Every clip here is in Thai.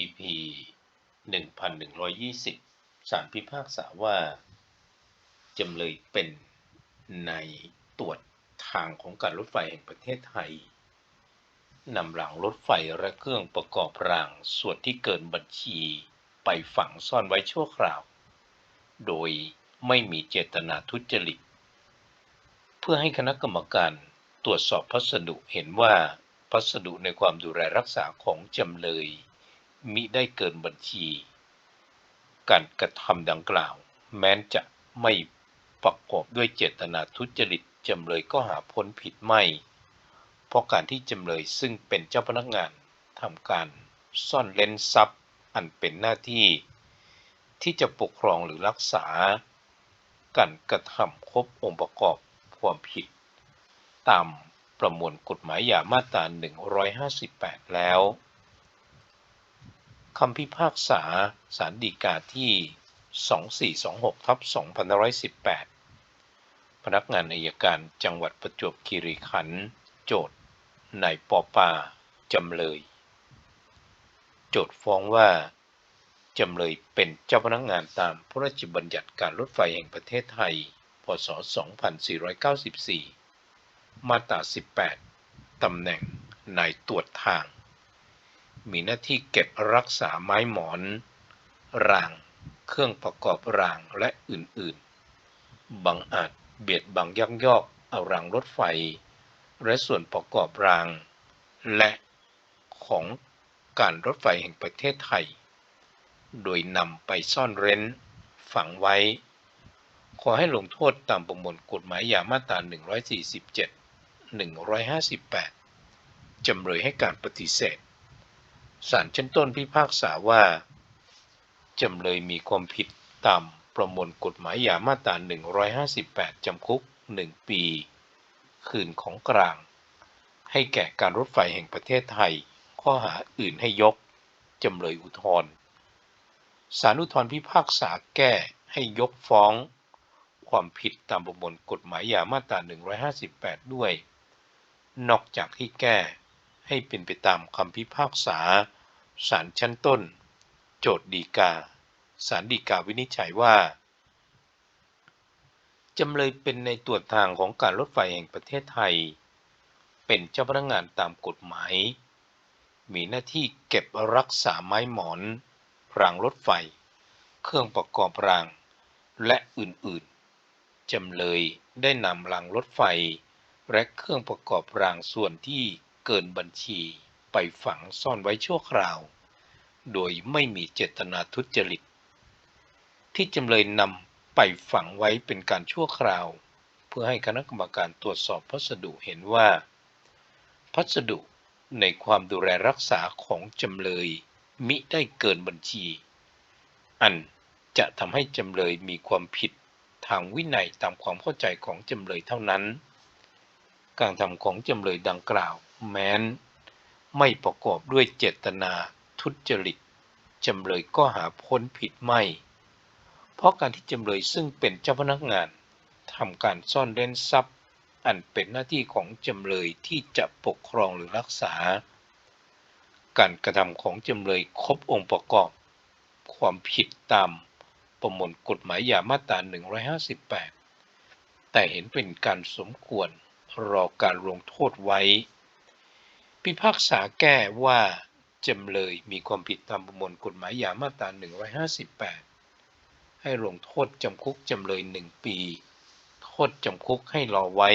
EP 1120ศาลพิพากษาว่า จำเลยเป็นในตรวจทางของการรถไฟแห่งประเทศไทยนำรางรถไฟและเครื่องประกอบรางส่วนที่เกินบัญชีไปฝังซ่อนไว้ชั่วคราว โดยไม่มีเจตนาทุจริต เพื่อให้คณะกรรมการตรวจสอบพัสดุเห็นว่าพัสดุในความดูแลรักษาของจำเลย มิได้เกินบัญชี การกระทำดังกล่าว แม้นจะไม่ประกอบด้วยเจตนาทุจริตจำเลยก็หาพ้นผิดไม่ เพราะการที่จำเลยซึ่งเป็นเจ้าพนักงานทำการซ่อนเล้นทรัพย์อันเป็นหน้าที่ ที่จะปกครองหรือรักษา การกระทำครบองค์ประกอบความผิด ตามประมวลกฎหมายยามาตรา158 แล้วำพิพากษาสารดีกาที่ 2426ทับ2518 พนักงานอายการจังหวัดประจวบคีรีขันธ์โจทย์นายปอปาจำเลย โจทย์ฟ้องว่า จำเลยเป็นเจ้าพนักงานตามพระราชบัญญัติการรถไฟแห่งประเทศไทย พศ 2494 มาตรา 18 ตำแหน่งนายตรวจทาง มีหน้าที่เก็บรักษาไม้หมอน ราง เครื่องประกอบรางและอื่นๆบังอาจเบียดบังยักยอกเอารางรถไฟ และส่วนประกอบราง และของการรถไฟแห่งประเทศไทย โดยนำไปซ่อนเร้น ฝังไว้ ขอให้ลงโทษตามประมวลกฎหมายยามาตรา 147 158 จำเลยให้การปฏิเสธ ศาลชั้นต้นพิพากษาว่า จำเลยมีความผิดตามประมวลกฎหมายยามาตรา 158 จำคุก 1 ปี คืนของกลาง ให้แก่การรถไฟแห่งประเทศไทย ข้อหาอื่นให้ยก จำเลยอุทธรณ์ศาลอุทธรณ์พิพากษาแก้ให้ยกฟ้อง ความผิดตามประมวลกฎหมายยามาตรา 158 ด้วย นอกจากที่แก้ ให้เป็นไปตามคำพิพากษาศาลชั้นต้น โจทย์ดีกาศาลฎีกาวินิจฉัยว่าจำเลยเป็นในตรวจทางของการรถไฟแห่งประเทศไทย เป็นเจ้าพนักงานตามกฎหมาย มีหน้าที่เก็บรักษาไม้หมอน รางรถไฟ เครื่องประกอบราง และอื่นๆ จำเลยได้นำรางรถไฟ และเครื่องประกอบรางส่วนที่ เกินบัญชีไปฝังซ่อนไว้ชั่วคราว โดยไม่มีเจตนาทุจริต ที่จำเลยนำไปฝังไว้เป็นการชั่วคราว เพื่อให้คณะกรรมการตรวจสอบพัสดุเห็นว่า พัสดุในความดูแลรักษาของจำเลยมิได้เกินบัญชี อันจะทำให้จำเลยมีความผิดทางวินัยตามความเข้าใจของจำเลยเท่านั้น การทำของจำเลยดังกล่าว แม้น ไม่ประกอบด้วยเจตนาทุจริตจำเลยก็หาพ้นผิดไม่ เพราะการที่จำเลยซึ่งเป็นเจ้าพนักงานทำการซ่อนเร้นทรัพย์ อันเป็นหน้าที่ของจำเลยที่จะปกครองหรือรักษา การกระทำของจำเลยครบองค์ประกอบ ความผิดตามประมวลกฎหมายยามาตรา 158 แต่เห็นเป็นการสมควรรอการลงโทษไว้ พิพากษาแก้ว่าจำเลยมีความผิดตามประมวลกฎหมายยามาตรา 158 ให้ลงโทษจำคุกจำเลย 1 ปี โทษจำคุกให้รอไว้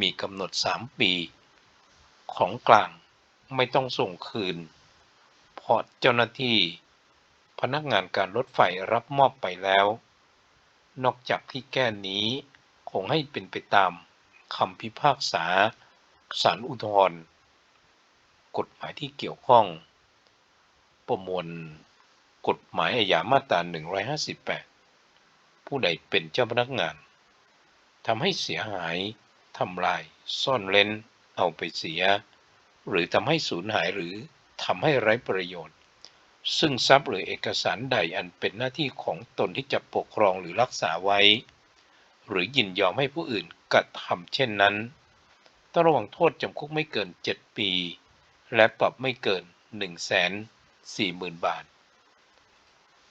มีกำหนด 3 ปี ของกลางไม่ต้องส่งคืนเพราะเจ้าหน้าที่ พนักงานการรถไฟรับมอบไปแล้ว นอกจากที่แก้นี้คงให้เป็นไปตามคำพิพากษาศาลอุทธรณ์ กฎหมายที่เกี่ยวข้อง ประมวลกฎหมายอาญามาตรา 158 ผู้ใดเป็นเจ้าพนักงานทำให้เสียหายทำลาย ซ่อนเล้น เอาไปเสีย หรือทำให้สูญหายหรือทำให้ไร้ประโยชน์ ซึ่งทรัพย์หรือเอกสารใดอันเป็นหน้าที่ของตนที่จะปกครองหรือรักษาไว้ หรือยินยอมให้ผู้อื่นกระทำเช่นนั้นต้องระวังโทษจำคุกไม่เกิน 7 ปี และปรับไม่เกิน 140,000 บาท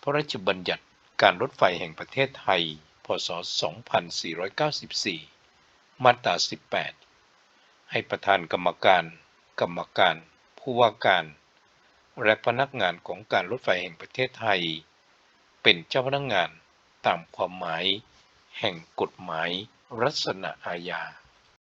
พระราชบัญญัติการรถไฟแห่งประเทศไทย พศ 2494 มาตรา 18 ให้ประธานกรรมการ กรรมการ ผู้ว่าการ และพนักงานของการรถไฟแห่งประเทศไทย เป็นเจ้าพนักงานตามความหมาย แห่งกฎหมายรัษณอาญา